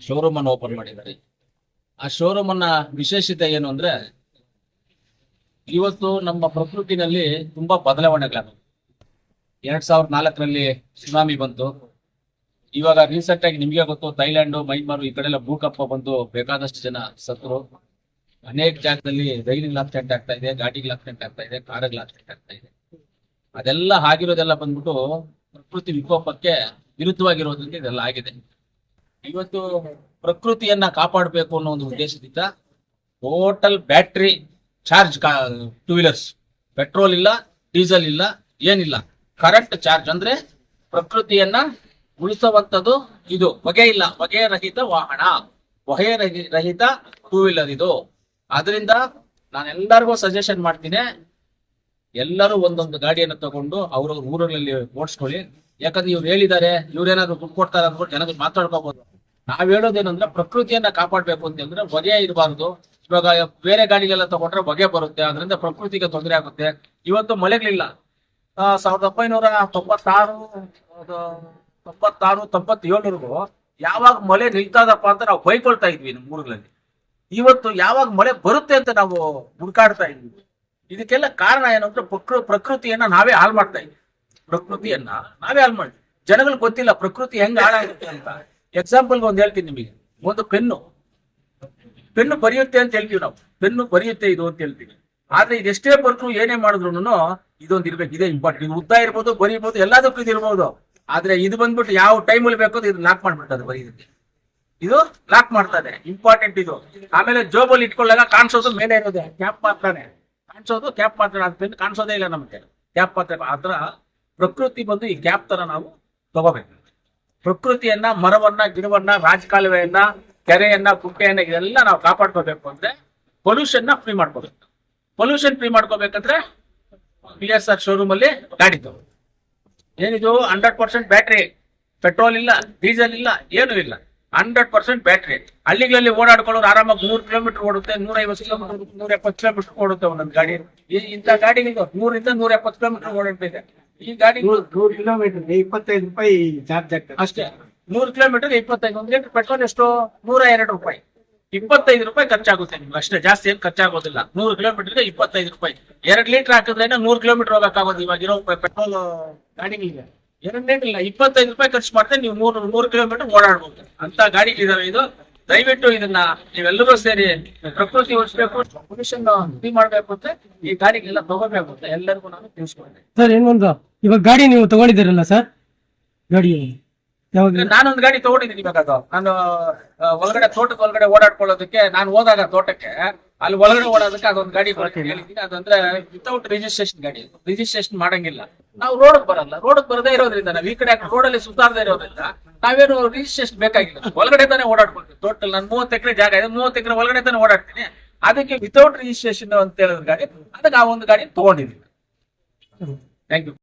Showroom ಅನ್ನು open ಮಾಡಿದ್ದಾರೆ. ಆ ಶೋರೂಮ್ ಅನ್ನ ವಿಶೇಷತೆ ಏನು ಅಂದ್ರೆ, ಇವತ್ತು ನಮ್ಮ ಪ್ರಕೃತಿನಲ್ಲಿ ತುಂಬಾ ಬದಲಾವಣೆಗಳ ಎರಡ್ ಸಾವಿರದ ನಾಲ್ಕರಲ್ಲಿ ಸುನಾಮಿ ಬಂತು. ಇವಾಗ ರೀಸೆಂಟ್ ಆಗಿ ನಿಮ್ಗೆ ಗೊತ್ತು, ಥೈಲ್ಯಾಂಡ್ ಮೈನ್ಮಾರು ಈ ಕಡೆ ಎಲ್ಲ ಭೂಕಂಪ ಬಂದು ಬೇಕಾದಷ್ಟು ಜನ ಸತ್ರು ಅನೇಕ ಜಾಗದಲ್ಲಿ ರೈಲಿಗೆ ಆಕ್ಸಿಡೆಂಟ್ ಆಗ್ತಾ ಇದೆ ಗಾಡಿಗೆ ಆಕ್ಸಿಡೆಂಟ್ ಆಗ್ತಾ ಇದೆ ಕಾರಿಗೆ ಆಕ್ಸಿಡೆಂಟ್ ಆಗ್ತಾ ಇದೆ. ಅದೆಲ್ಲ ಆಗಿರೋದೆಲ್ಲ ಬಂದ್ಬಿಟ್ಟು ಪ್ರಕೃತಿ ವಿಕೋಪಕ್ಕೆ ವಿರುದ್ಧವಾಗಿರೋದ್ರಿಂದ ಇದೆಲ್ಲ ಆಗಿದೆ. ಇವತ್ತು ಪ್ರಕೃತಿಯನ್ನ ಕಾಪಾಡಬೇಕು ಅನ್ನೋ ಒಂದು ಉದ್ದೇಶದಿಂದ total battery charge two wheelers petrol ಇಲ್ಲ ಡೀಸೆಲ್ ಇಲ್ಲ, ಏನಿಲ್ಲ. ಕರೆಂಟ್ ಚಾರ್ಜ್ ಅಂದ್ರೆ ಪ್ರಕೃತಿಯನ್ನ ಉಳಿಸುವಂತದ್ದು ಇದು. ಹೊಗೆ ಇಲ್ಲ, ಹೊಗೆ ರಹಿತ ವಾಹನ. ಹೊಗೆ ರಹಿತ ಟೂ ವೀಲರ್ ಇದು. ಅದರಿಂದ ನಾನೆಲ್ಲರಿಗೂ ಸಜೆಷನ್ ಮಾಡ್ತೀನಿ. ಎಲ್ಲರೂ ಒಂದೊಂದು ಗಾಡಿಯನ್ನು ತಗೊಂಡು ಅವ್ರವ್ರ ಊರಲ್ಲಿ ಓಡಿಸ್ಕೊಳ್ಳಿ. ಯಾಕಂದ್ರೆ ಇವ್ರು ಹೇಳಿದ್ದಾರೆ ಇವ್ರೇನಾದ್ರು ದುಡ್ಡು ಕೊಡ್ತಾರೆ ಅಂದ್ಬಿಟ್ಟು ಜನಗಳು ಮಾತಾಡ್ಕೋಬಹುದು ನಾವ್ ಹೇಳೋದೇನಂದ್ರೆ ಪ್ರಕೃತಿಯನ್ನ ಕಾಪಾಡ್ಬೇಕು ಅಂತಂದ್ರೆ ಹೊಗೆ ಇರಬಾರ್ದು. ಇವಾಗ ಬೇರೆ ಗಾಡಿಗೆಲ್ಲ ತಗೊಂಡ್ರೆ ಹೊಗೆ ಬರುತ್ತೆ, ಅದರಿಂದ ಪ್ರಕೃತಿಗೆ ತೊಂದರೆ ಆಗುತ್ತೆ. ಇವತ್ತು ಮಳೆಗಳಿಲ್ಲ. ಸಾವಿರದ ಒಂಬೈನೂರ ತೊಂಬತ್ತಾರು ತೊಂಬತ್ತಾರು ತೊಂಬತ್ತೇಳರಿಗೂ ಯಾವಾಗ ಮಳೆ ನಿಲ್ತದಪ್ಪ ಅಂತ ನಾವು ಬೈಕೊಳ್ತಾ ಇದ್ವಿ ನಮ್ಮ ಊರುಗಳಲ್ಲಿ. ಇವತ್ತು ಯಾವಾಗ ಮಳೆ ಬರುತ್ತೆ ಅಂತ ನಾವು ಹುಡುಕಾಡ್ತಾ ಇದ್ವಿ. ಇದಕ್ಕೆಲ್ಲ ಕಾರಣ ಏನಂದ್ರೆ ಪ್ರಕೃ ಪ್ರಕೃತಿಯನ್ನ ನಾವೇ ಹಾಳು ಮಾಡ್ತಾ ಇದ್ವಿ. ಪ್ರಕೃತಿಯನ್ನ ನಾವೇ ಹಾಳು ಮಾಡ್ತೀವಿ. ಜನಗಳಿಗೆ ಗೊತ್ತಿಲ್ಲ ಪ್ರಕೃತಿ ಹೆಂಗ್ ಹಾಳಾಗುತ್ತೆ ಅಂತ. ಎಕ್ಸಾಂಪಲ್ ಒಂದ್ ಹೇಳ್ತೀನಿ ನಿಮಗೆ. ಒಂದು ಪೆನ್ನು. ಪೆನ್ನು ಬರೆಯುತ್ತೆ ಅಂತ ಹೇಳ್ತೀವಿ ನಾವು. ಪೆನ್ನು ಬರೆಯುತ್ತೆ ಇದು ಅಂತ ಹೇಳ್ತೀವಿ. ಆದ್ರೆ ಇದೆಷ್ಟೇ ಬರ್ತು ಏನೇ ಮಾಡಿದ್ರು ಇದೊಂದು ಇರ್ಬೇಕು. ಇದೇ ಇಂಪಾರ್ಟೆಂಟ್ ಇದು ಉದ್ದ ಇರ್ಬೋದು ಬರೀಬಹುದು ಎಲ್ಲದಕ್ಕೂ ಇದು ಇರ್ಬೋದು. ಆದ್ರೆ ಇದು ಬಂದ್ಬಿಟ್ಟು ಯಾವ ಟೈಮಲ್ಲಿ ಬೇಕೋ ಇದು ಲಾಕ್ ಮಾಡ್ಬಿಡ್ತದೆ ಬರೀದಕ್ಕೆ ಇದು ಲಾಕ್ ಮಾಡ್ತದೆ. ಇಂಪಾರ್ಟೆಂಟ್ ಇದು. ಆಮೇಲೆ ಜೋಬಲ್ಲಿ ಇಟ್ಕೊಳ್ಳಾಗ ಕಾಣಿಸೋದು ಮೇಲೆ ಇರೋದೆ. ಕ್ಯಾಪ್ ಮಾತ್ರನೇ ಕಾಣಿಸೋದು ಕ್ಯಾಪ್ ಮಾತ್ರ ಅದ್ ಪೆನ್ ಕಾಣಿಸೋದೇ ಇಲ್ಲ ನಮಗೆ. ಕ್ಯಾಪ್ ಮಾತ್ರ ಆದ್ರ ಪ್ರಕೃತಿ ಬಂದು ಈ ಗ್ಯಾಪ್ ತರ ನಾವು ತಗೋಬೇಕು. ಪ್ರಕೃತಿಯನ್ನ, ಮರವನ್ನ, ಗಿಡವನ್ನ, ರಾಜಕಾಲುವೆಯನ್ನ, ಕೆರೆಯನ್ನ ಕುಂಟೆಯನ್ನ ಇದೆಲ್ಲ ನಾವು ಕಾಪಾಡ್ಕೋಬೇಕು ಅಂದ್ರೆ ಪೊಲ್ಯೂಷನ್ನ ಫ್ರೀ ಮಾಡ್ಕೋಬೇಕು. ಪೊಲ್ಯೂಷನ್ ಫ್ರೀ ಮಾಡ್ಕೋಬೇಕಂದ್ರೆ ಪಿ ಎಸ್ ಆರ್ ಶೋರೂಮ್ ಅಲ್ಲಿ ಗಾಡಿ ತಗೋ. ಏನಿದು? ಹಂಡ್ರೆಡ್ ಪರ್ಸೆಂಟ್ ಬ್ಯಾಟ್ರಿ, ಪೆಟ್ರೋಲ್ ಇಲ್ಲ, ಡೀಸೆಲ್ ಇಲ್ಲ, ಏನು ಇಲ್ಲ. Hundred percent battery. ಹಳ್ಳಿಗಳಲ್ಲಿ ಓಡಾಡ್ಕೊಳ್ಳೋರು ಆರಾಮಾಗಿ ನೂರು ಕಿಲೋಮೀಟರ್ ಓಡುತ್ತೆ ನೂರ ಐವತ್ತು ಕಿಲೋಮೀಟರ್ ನೂರ ಎಪ್ಪತ್ತು ಕಿಲೋಮೀಟರ್ ಓಡುತ್ತೆ ಒಂದೊಂದು ಗಾಡಿ. ಇಂಥ ಗಾಡಿಗಳು ನೂರಿಂದ ನೂರ ಎಪ್ಪತ್ತು ಕಿಲೋಮೀಟರ್ ಓಡಾಡ್ತಿದೆ ಈ ಗಾಡಿ ನೂರು ಕಿಲೋಮೀಟರ್ ಇಪ್ಪತ್ತೈದು ರೂಪಾಯಿ ಚಾರ್ಜ್ ಆಗ್ತದೆ. ಅಷ್ಟೇ. ನೂರು ಕಿಲೋಮೀಟರ್ ಇಪ್ಪತ್ತೈದು ಒಂದು ಲೀಟರ್ ಪೆಟ್ರೋಲ್ ಎಷ್ಟು? ನೂರ ಎರಡು ರೂಪಾಯಿ. ಇಪ್ಪತ್ತೈದು ರೂಪಾಯಿ ಖರ್ಚಾಗುತ್ತೆ ನಿಮ್ಗೆ. ಅಷ್ಟೇ ಜಾಸ್ತಿ ಏನು ಖರ್ಚಾಗೋದಿಲ್ಲ. ನೂರು ಕಿಲೋಮೀಟರ್ಗೆ ಇಪ್ಪತ್ತೈದು ರೂಪಾಯಿ. ಎರಡು ಲೀಟರ್ ಹಾಕಿದ್ರೆ ನೂರು ಕಿಲೋಮೀಟರ್ ಹೋಗಕ್ಕಾಗೋದು ಇವಾಗ ಇರೋ ಪೆಟ್ರೋಲ್ ಗಾಡಿಗಳಿಗೆ. ಎರಡನೇನಿಲ್ಲ ಇಪ್ಪತ್ತೈದು ರೂಪಾಯಿ ಖರ್ಚು ಮಾಡಿದ್ರೆ ನೀವು ನೂರು ನೂರು ಕಿಲೋಮೀಟರ್ ಓಡಾಡ್ಬೋದು. ಅಂತ ಗಾಡಿಗಳಿದಾವೆ ಇದು. ದಯವಿಟ್ಟು ಇದನ್ನ ನೀವೆಲ್ಲರೂ ಸೇರಿ ಪ್ರಕೃತಿ ಉಳಿಸ್ಬೇಕು. ಪೊಲ್ಯೂಷನ್ ಫ್ರೀ ಮಾಡ್ಬೇಕು ಅಂತ ಈ ಗಾಡಿಗೆಲ್ಲ ತಗೋಬೇಕು ಅಂತ ಎಲ್ಲರಿಗೂ ನಾನು ತಿಳಿಸ್ಕೊಂಡೆ ಸರ್ ಏನೊಂದು ಇವಾಗ ಗಾಡಿ ನೀವು ತಗೊಂಡಿದ್ದೀರಲ್ಲ ಸರ್? ಗಾಡಿ ಯಾವಾಗ? ನಾನೊಂದು ಗಾಡಿ ತಗೊಂಡಿದ್ದೀನಿ ಇವಾಗ ಅದು. ನಾನು ಒಳಗಡೆ ತೋಟದ ಒಳಗಡೆ ಓಡಾಡ್ಕೊಳ್ಳೋದಕ್ಕೆ ನಾನು ಹೋದಾಗ ತೋಟಕ್ಕೆ ಅಲ್ಲಿ ಒಳಗಡೆ ಓಡೋದಕ್ಕೆ ಅದೊಂದು ಗಾಡಿ ಹೇಳಿದ್ದೀನಿ. ಅದಂದ್ರೆ ವಿತೌಟ್ ರಿಜಿಸ್ಟ್ರೇಷನ್ ಗಾಡಿ ರಿಜಿಸ್ಟ್ರೇಷನ್ ಮಾಡಂಗಿಲ್ಲ. ನಾವು ರೋಡ್ ಬರಲ್ಲ. ರೋಡ್ ಬರದೇ ಇರೋದ್ರಿಂದ ನಾವು ಈ ಕಡೆ ರೋಡಲ್ಲಿ ಅಲ್ಲಿ ಸುತ್ತಾಡದೇ ಇರೋದ್ರಿಂದ ನಾವೇನು ರಿಜಿಸ್ಟ್ರೇಷನ್ ಬೇಕಾಗಿಲ್ಲ. ಒಳಗಡೆ ತಾನೇ ಓಡಾಡ್ಕೊಳ್ತೀವಿ ಟೋಟಲ್ ನಾನು ಮೂವತ್ತು ಎಕರೆ ಜಾಗ ಇದೆ, ಮೂವತ್ತು ಎಕರೆ ಒಳಗಡೆ ತಾನೇ ಓಡಾಡ್ತೀನಿ. ಅದಕ್ಕೆ ವಿತೌಟ್ ರಿಜಿಸ್ಟ್ರೇಷನ್ ಅಂತ ಹೇಳಿದ ಗಾಡಿ, ಅದಕ್ಕೆ ಆ ಒಂದು ಗಾಡಿ ತಗೊಂಡಿದ್ದೀನಿ. Thank you